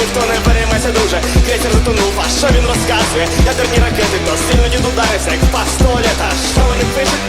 ніхто не переймайся дуже Крейсер затонув, а що він розказує? Ядерні ракети, то сильно дід ударився, як пастоля, та що вони пишуть?